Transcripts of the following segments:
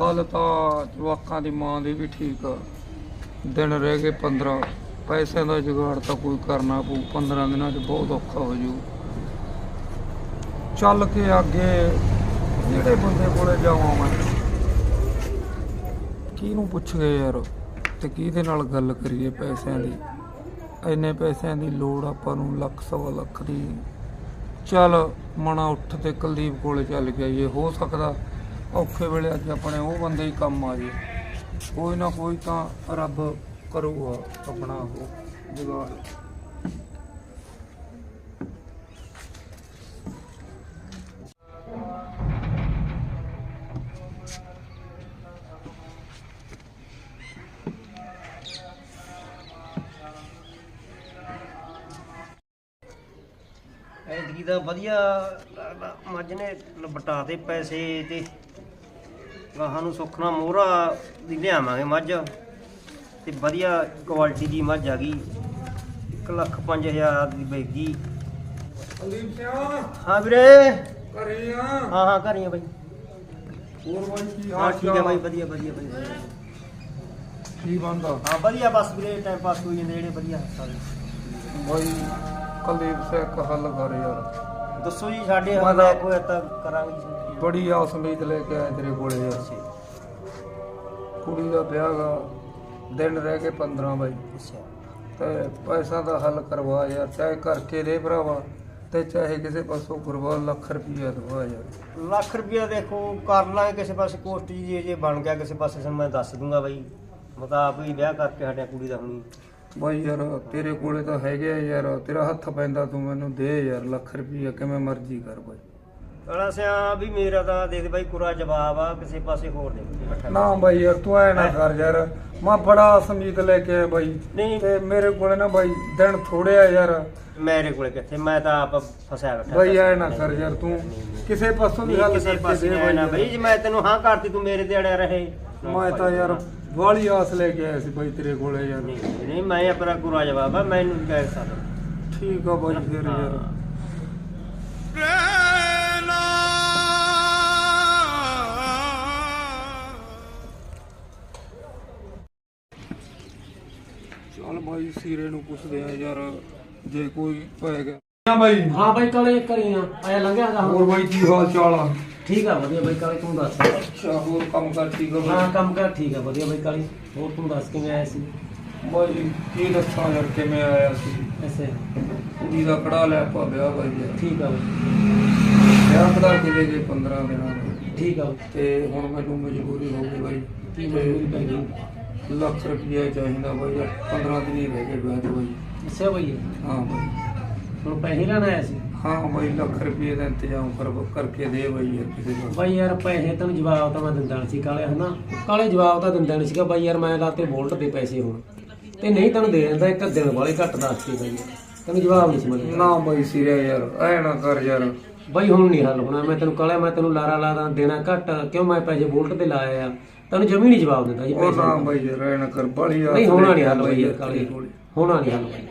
ਗੱਲ ਤਾਂ ਜਵਾਕਾਂ ਦੀ ਮਾਂ ਦੀ ਵੀ ਠੀਕ ਆ। ਦਿਨ ਰਹਿ ਗਏ 15 ਪੈਸਿਆਂ ਦਾ ਜੁਗਾੜ ਤਾਂ ਕੋਈ ਕਰਨਾ ਪਊ। 15 ਦਿਨਾਂ 'ਚ ਬਹੁਤ ਔਖਾ ਹੋ ਜੂ। ਚੱਲ ਕੇ ਅੱਗੇ ਜਿਹੜੇ ਬੰਦੇ ਕੋਲੇ ਜਾਵਾਂ ਮੈਂ, ਕਿਹਨੂੰ ਪੁੱਛ ਗਏ ਯਾਰ? ਤੇ ਕਿਹਦੇ ਨਾਲ ਗੱਲ ਕਰੀਏ ਪੈਸਿਆਂ ਦੀ? ਇੰਨੇ ਪੈਸਿਆਂ ਦੀ ਲੋੜ ਆਪਾਂ ਨੂੰ ਲੱਖ ਸਵਾ ਲੱਖ ਦੀ। ਚੱਲ ਮਣਾ ਉੱਠ ਤੇ ਕੁਲਦੀਪ ਕੋਲੇ ਚੱਲ ਕੇ ਆਈਏ ਹੋ ਸਕਦਾ ਔਖੇ ਵੇਲੇ ਅੱਜ ਆਪਣੇ ਉਹ ਬੰਦੇ ਹੀ ਕੰਮ ਆ ਜੇ। ਕੋਈ ਨਾ ਕੋਈ ਤਾਂ ਰੱਬ ਕਰੂਗਾ ਆਪਣਾ ਉਹ ਜੁਗਾੜ। ਐਤਕੀ ਦਾ ਵਧੀਆ ਲੱਗਦਾ। ਮੱਝ ਨੇ ਲਪਟਾ ਦੇ ਪੈਸੇ ਤੇ ਗਾਹਾਂ ਨੂੰ ਸੁੱਖਣਾ ਮੋਹਰਾ ਦੀ ਲਿਆਵਾਂਗੇ ਮੱਝ। ਤੇ ਵਧੀਆ ਕੁਆਲਿਟੀ ਦੀ ਮੱਝ ਆ ਗਈ। 1 ਲੱਖ 5000 ਦੀ ਬੈਗੀ ਕੁਲਦੀਪ ਸਿੰਘ ਹਾਂ ਵੀਰੇ। ਆ। ਹਾਂ ਹਾਂ ਘਰੀਆਂ ਬਾਈ। ਹੋਰ ਬਾਈ ਕੀ ਹਾਂ ਠੀਕ ਹੈ ਬਾਈ ਵਧੀਆ ਵਧੀਆ ਬਾਈ ਕੀ ਬੰਦਾ ਹਾਂ ਵਧੀਆ ਬਸ ਵੀਰੇ ਟਾਈਮ ਪਾਸ ਹੋਈ ਜਾਂਦੇ ਜਿਹੜੇ ਵਧੀਆ ਸਾਰੇ। ਬਾਈ ਕੁਲਦੀਪ ਸਿੰਘ ਹੱਲ ਕਰ ਯਾਰ। ਦੱਸੋ ਜੀ ਸਾਡੇ ਮੈਂ ਹੱਥ ਤਾਂ- ਕੋਈ ਤਾਂ ਕਰਾਂਗੇ ਜੀ। ਬੜੀ ਆਸ ਉਮੀਦ ਲੈ ਕੇ ਆਇਆ ਤੇਰੇ ਕੋਲੇ ਯਾਰ। ਕੁੜੀ ਦਾ ਵਿਆਹ ਗਾ ਦਿਨ ਰਹਿ ਗਏ 15 ਬਾਈ ਅੱਛਾ। ਤੇ ਪੈਸਾ ਦਾ ਹੱਲ ਕਰਵਾ ਯਾਰ ਚਾਹੇ ਕਰਕੇ ਦੇ ਭਰਾਵਾ ਤੇ ਚਾਹੇ ਕਿਸੇ ਪਾਸੋਂ ਕਰਵਾ ਲੱਖ ਰੁਪਈਆ ਦਵਾ ਯਾਰ। ਲੱਖ ਰੁਪਇਆ ਦੇਖੋ ਕਰ ਲਾਂਗੇ ਕਿਸੇ ਪਾਸੇ ਕੋਸਟ ਜੀ ਜੇ ਬਣ ਗਿਆ ਕਿਸੇ ਪਾਸੇ ਸਾਨੂੰ ਮੈਂ ਦੱਸ ਦੂੰਗਾ ਬਾਈ। ਮੈਂ ਤਾਂ ਆਪ ਹੀ ਵਿਆਹ ਕਰਕੇ ਹਟਿਆ ਕੁੜੀ ਦਾ ਹੁਣੀ। ਬਾਈ ਯਾਰ ਤੇਰੇ ਕੋਲੇ ਤਾਂ ਹੈਗੇ ਆ ਯਾਰ ਤੇਰਾ ਹੱਥ ਪੈਂਦਾ ਤੂੰ ਮੈਨੂੰ ਦੇ ਯਾਰ ਲੱਖ ਰੁਪਈਆ ਕਿਵੇਂ ਮਰਜ਼ੀ ਕਰ ਬਾਈ। ਕਹਣਾ ਸਿਆ ਵੀ ਮੇਰਾ ਤਾਂ ਦੇਖ ਬਾਈ ਪੂਰਾ ਜਵਾਬ ਆ ਕਿਸੇ ਪਾਸੇ ਹੋਰ ਦੇ ਨਾ ਬਾਈ ਯਾਰ ਤੂੰ ਐ ਨਾ ਕਰ ਯਾਰ ਮੈਂ ਬੜਾ ਸਮੀਤ ਲੈ ਕੇ ਆਇਆ ਬਾਈ ਨਹੀਂ। ਤੇ ਮੇਰੇ ਕੋਲੇ ਨਾ ਬਾਈ ਦਿਨ ਥੋੜੇ ਆ ਯਾਰ। ਮੇਰੇ ਕੋਲੇ ਕਿੱਥੇ? ਮੈਂ ਤਾਂ ਆਪ ਫਸਿਆ ਬੈਠਾ। ਬਾਈ ਐ ਨਾ ਕਰ ਯਾਰ ਤੂੰ ਕਿਸੇ ਪਾਸੋਂ ਹੱਲ ਕਿਸੇ ਕਰਕੇ ਪਾਸੇ ਦੇ ਨਹੀਂ ਨਾ ਬਾਈ ਬਾਈ ਜੇ ਮੈਂ ਤੈਨੂੰ ਹਾਂ ਕਰਤੀ ਤੂੰ ਮੇਰੇ ਤੇ ਅੜਿਆ ਰਹੇ। ਮੈਂ ਤਾਂ ਯਾਰ ਵਾਲੀ ਆਸ ਲੈ ਕੇ ਆਇਆ ਸੀ ਬਾਈ ਤੇਰੇ ਕੋਲੇ ਯਾਰ ਨਹੀਂ? ਨਹੀਂ ਮੈਂ ਆਪਣਾ ਪੂਰਾ ਜਵਾਬ ਆ ਮੈਨੂੰ ਨਹੀਂ ਕਹਿ ਸਕਦਾ। ਠੀਕ ਆ ਬਾਈ ਫਿਰ ਯਾਰ। ਚੱਲ ਬਾਈ ਸੀਰੇ ਨੂੰ ਪੁੱਛਦੇ ਆ ਯਾਰ ਜੇ ਕੋਈ ਪਏਗਾ ਹਾਂ ਬਾਈ ਹਾਂ ਬਾਈ ਕਾਲੇ ਕਰੀ ਆ ਆਇਆ ਲੰਘਿਆ ਗਾ ਹੋਰ ਬਾਈ ਕੀ ਹਾਲ ਚਾਲ ਆ? ਠੀਕ ਆ ਵਧੀਆ ਬਾਈ ਕਾਲੇ ਤੂੰ ਦੱਸ। ਅੱਛਾ ਹੋਰ ਕੰਮ ਕਰ ਠੀਕ ਆ ਹਾਂ ਕੰਮ ਕਰ ਠੀਕ ਆ ਵਧੀਆ ਬਾਈ ਕਾਲੇ। ਹੋਰ ਤੂੰ ਦੱਸ ਕਿਵੇਂ ਆਇਆ ਸੀ? ਬਾਈ ਕੀ ਦੱਸਾਂ ਯਾਰ ਕਿਵੇਂ ਆਇਆ ਸੀ? ਐਸੇ ਕੁੜੀ ਦਾ ਕੜਾ ਲੈ ਪਾ ਵਿਆਹ ਬਾਈ ਯਾਰ ਠੀਕ ਆ ਬਾਈ। ਵਿਆਹ ਕਰਾ ਕੇ ਦੇ ਗਏ 15 ਦਿਨਾਂ ਦਾ ਠੀਕ ਆ। ਤੇ ਹੁਣ ਮੈਨੂੰ ਮਜਬੂਰੀ ਹੋ ਗਈ ਬਾਈ। ਕੀ ਮਜ਼ਦੂਰੀ ਪੈ ਗਈ? ਲੱਖ ਰੁਪਈਆ ਚਾਹੀਦਾ ਬਾਈ ਯਾਰ 15 ਦਿਨ ਹੀ ਰਹਿ ਗਏ ਵਿਆਹ ਬਾਈ। ਅੱਛਾ ਬਾਈ। ਹਾਂ ਬਾਈ। ਹੁਣ ਪੈਸੇ ਲੈਣ ਆਇਆ ਸੀ? ਹਾਂ ਬਾਈ ਲੱਖ ਰੁਪਏ ਦਾ ਇੰਤਜ਼ਾਮ ਕਰ ਕਰਕੇ ਦੇ ਬਾਈ ਯਾਰ ਕਿਸੇ ਦਾ ਬਾਈ ਯਾਰ ਪੈਸੇ ਤੈਨੂੰ ਜਵਾਬ ਤਾਂ ਮੈਂ ਦਿੰਦਾ ਨਹੀਂ ਸੀ ਕਾਲੇ ਹਨਾ? ਕਾਲੇ ਜਵਾਬ ਤਾਂ ਦਿੰਦਾ ਨਹੀਂ ਸੀਗਾ ਬਾਈ ਯਾਰ ਮੈਂ ਲਾਤੇ ਵੋਲਟ ਦੇ ਪੈਸੇ ਹੁਣ। ਤੇ ਨਹੀਂ ਤੈਨੂੰ ਦੇ ਦਿੰਦਾ ਇੱਕ ਦਿਨ ਵਾਲੇ ਘੱਟ ਦੱਸਤੀ ਬਾਈ। ਤੈਨੂੰ ਜਵਾਬ ਨਹੀਂ ਸਮਝਦਾ ਨਾ ਬਾਈ ਸਿਰਿਆ ਯਾਰ ਐ ਨਾ ਕਰ ਯਾਰ। ਬਾਈ ਹੁਣ ਨਹੀਂ ਹੱਲ ਹੋਣਾ ਮੈਂ ਤੈਨੂੰ ਕਾਲੇ ਮੈਂ ਤੈਨੂੰ ਲਾਰਾ ਲਾਦਾ ਦੇਣਾ ਘੱਟ ਕਿਉਂ ਮੈਂ ਪੈਸੇ ਵੋਲਟ ਤੇ ਲਾਏ ਆ? ਤੈਨੂੰ ਜਮੀ ਨਹੀਂ ਜਵਾਬ ਦਿੰਦਾ ਜੀ ਆਸ ਨਹੀਂ ਹੋਣਾ ਲੈ ਨਹੀਂ ਕੇ ਹੱਲ ਬਾਈ ਬਾਈ ਯਾਰ ਕਾਲੇ। ਤੇਰੇ ਕੋਲੇ। ਹੋਣਾ ਨਹੀਂ ਹੱਲ ਬਾਈ।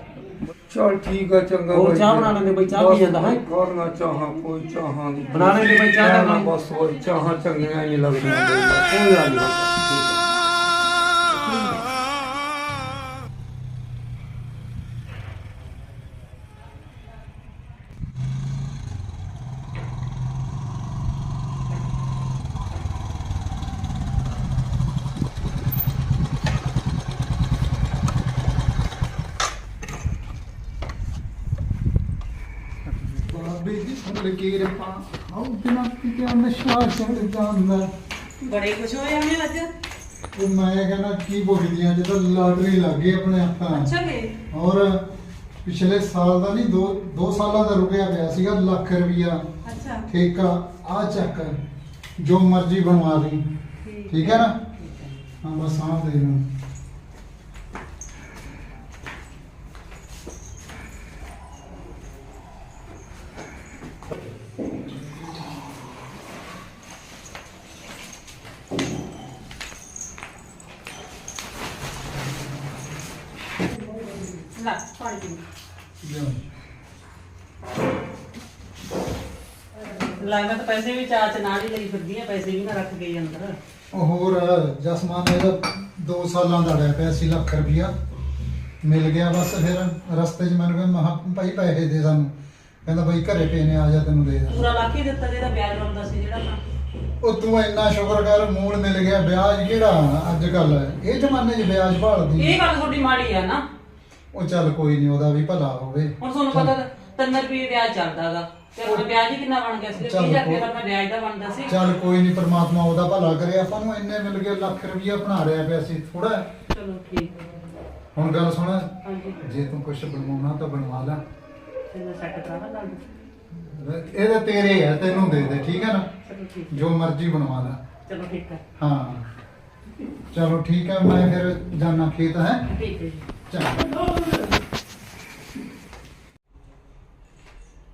ਚੱਲ ਠੀਕ ਆ ਚੰਗਾ ਹੋਰ ਚਾਹ। ਬਣਾ ਲੈਂਦੇ ਬਾਈ, ਚਾਹ ਪੀ ਜਾਂਦਾ ਹੈ? ਕਰਨਾ ਚਾਹਾਂ ਕੋਈ ਚਾਹਾਂ ਦੀ ਬਣਾ ਲੈਂਦੇ ਬਾਈ, ਚਾਹ ਨਾ ਬਣਾ। ਬਸ ਬਾਈ ਚਾਹਾਂ ਚੰਗੀਆਂ ਨਹੀਂ ਲੱਗਦੀਆਂ ਬਾਈ। ਕੋਈ ਗੱਲ ਨਹੀਂ ਠੀਕ ਹੈ ਬਾਬੇ ਦੀ ਫੁੱਲ ਕੀ ਰਪਾ ਆਉ ਬਿਨਾ ਕਿਤੇ ਨਸ਼ਾ ਚੜ ਜਾਂਦਾ। ਬੜੇ ਖੁਸ਼ ਹੋਏ ਹਮੇ ਅੱਜ? ਉਹ ਮੈਂ ਕਹਿੰਦਾ ਕੀ ਭੁਗਦੀਆਂ ਜਦੋਂ ਲਾਟਰੀ ਲੱਗ ਗਈ ਆਪਣੇ ਹੱਥਾਂ ਅੱਛਾ ਗਏ ਔਰ ਪਿਛਲੇ ਸਾਲ ਦਾ ਨਹੀਂ ਦੋ ਦੋ ਸਾਲਾਂ ਦਾ ਰੁਪਿਆ ਪਿਆ ਸੀਗਾ ਲੱਖ ਰੁਪਿਆ ਅੱਛਾ। ਠੇਕਾ ਆ ਚੱਕ ਜੋ ਮਰਜ਼ੀ ਬਣਵਾ ਲਈ ਠੀਕ ਹੈ ਨਾ? ਹਾਂ। ਬਸ ਆਹ ਦੇ ਨੂੰ ਲੈ ਪਾਣੀ ਪੀ ਲਿਆਓ। ਲੈ ਮੈਂ ਤਾਂ ਪੈਸੇ ਵੀ ਚਾਚ ਨਾਲ ਹੀ ਲਈ ਫਿਰਦੀ ਆ ਪੈਸੇ ਵੀ ਨਾ ਰੱਖ ਗਈ ਅੰਦਰ। ਉਹ ਹੋਰ ਜਸਮਾਨ ਇਹਦਾ 2 ਸਾਲਾਂ ਦਾ ਰਹਿ ਪਿਆ ਸੀ ਲੱਖ ਰੁਪਈਆ। ਮਿਲ ਗਿਆ ਬਸ ਫਿਰ ਰਸਤੇ 'ਚ ਮੈਨੂੰ ਕਹਿੰਦਾ ਮਹਾ ਭਾਈ ਪੈਸੇ ਦੇ ਸਾਨੂੰ। ਕਹਿੰਦਾ ਭਾਈ ਘਰੇ ਪਏ ਨੇ ਆ ਜਾ ਤੈਨੂੰ ਦੇ ਦਾਂ ਪੂਰਾ ਲੱਖ ਹੀ ਦਿੱਤਾ ਜਿਹਦਾ ਵਿਆਜ ਬਣਦਾ ਸੀ ਜਿਹੜਾ ਨਾ ਉਹ ਤੂੰ ਇੰਨਾ ਸ਼ੁਕਰ ਕਰ ਮੂਲ ਮਿਲ ਗਿਆ। ਵਿਆਜ ਕਿਹੜਾ ਅੱਜ ਕੱਲ ਇਹ ਜ਼ਮਾਨੇ 'ਚ ਵਿਆਜ ਭਾਲਦੀ। ਇਹ ਗੱਲ ਤੁਹਾਡੀ ਮਾੜੀ ਆ ਨਾ। ਉਹ ਚੱਲ ਕੋਈ ਨਹੀਂ ਉਹਦਾ ਵੀ ਭਲਾ ਹੋਵੇ। ਹੁਣ ਤੁਹਾਨੂੰ ਪਤਾ 3 ਰੁਪਏ ਵਿਆਜ ਚੱਲਦਾਗਾ ਤੇ ਹੁਣ ਵਿਆਜ ਹੀ ਕਿੰਨਾ ਬਣ ਗਿਆ ਸੀ? ਚੱਲ 20000 ਰੁਪਏ ਦਾ ਮੈਂ ਵਿਆਜ ਦਾ ਬਣਦਾ ਸੀ। ਚੱਲ ਕੋਈ ਨਹੀਂ ਪ੍ਰਮਾਤਮਾ ਉਹਦਾ ਭਲਾ ਕਰੇ। ਆਪਾਂ ਨੂੰ ਇੰਨੇ ਮਿਲ ਗਏ ਲੱਖ ਰੁਪਈਆ ਬਣਾ ਰਿਆ ਪਿਆ ਸੀ ਥੋੜਾ ਚਲੋ ਠੀਕ ਹੈ। ਹੁਣ ਗੱਲ ਸੁਣ। ਹਾਂਜੀ। ਜੇ ਤੂੰ ਕੁਝ ਬਣਵਾਉਣਾ ਤਾਂ ਬਣਵਾ ਲੈ। ਮੈਂ ਸੈੱਟ ਇਹ ਤਾਂ ਤੇਰੇ ਆ ਤੈਨੂੰ ਦੇ ਦੇ ਠੀਕ ਹੈ ਨਾ? ਚਲੋ ਠੀਕ ਜੋ ਮਰਜ਼ੀ ਬਣਵਾ ਲੈ। ਚਲੋ ਠੀਕ ਹੈ। ਹਾਂ। ਚਲੋ ਠੀਕ ਹੈ ਮੈਂ ਫਿਰ ਜਾਣਾ ਖੇਤ ਹੈ? ਠੀਕ ਹੈ ਜੀ। ਚੰਗਾ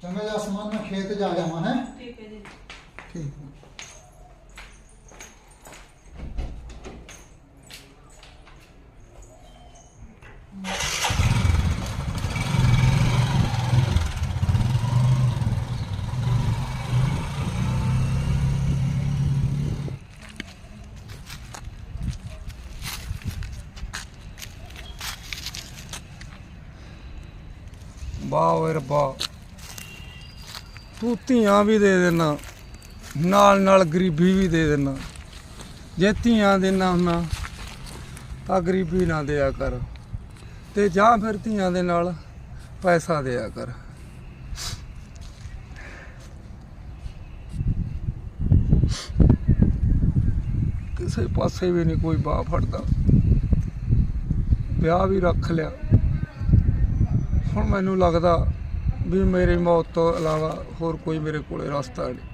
ਚੰਗਾ ਜੀ ਸਮਾਨ ਮੈਂ ਖੇਤ ਜਾ ਜਾਵਾਂ ਹੈ? ਠੀਕ ਹੈ ਜੀ। ਠੀਕ ਹੈ। ਓਏ ਰੱਬਾ। ਤੂੰ ਧੀਆਂ ਵੀ ਦੇ ਦੇਣਾ, ਨਾਲ ਨਾਲ ਗਰੀਬੀ ਵੀ ਦੇ ਦੇਣਾ। ਜੇ ਧੀਆਂ ਦੇਣਾ ਹੁੰਦਾ ਤਾਂ ਗਰੀਬੀ ਨਾ ਦਿਆ ਕਰ। ਤੇ ਜਾਂ ਫਿਰ ਧੀਆਂ ਦੇ ਨਾਲ ਪੈਸਾ ਦਿਆ ਕਰ। ਕਿਸੇ ਪਾਸੇ ਵੀ ਨਹੀਂ ਕੋਈ ਬਾਹ ਫੜਦਾ। ਵਿਆਹ ਵੀ ਰੱਖ ਲਿਆ। ਹੁਣ ਮੈਨੂੰ ਲੱਗਦਾ ਵੀ ਮੇਰੀ ਮੌਤ ਤੋਂ ਇਲਾਵਾ ਹੋਰ ਕੋਈ ਮੇਰੇ ਕੋਲੇ ਰਸਤਾ ਨਹੀਂ।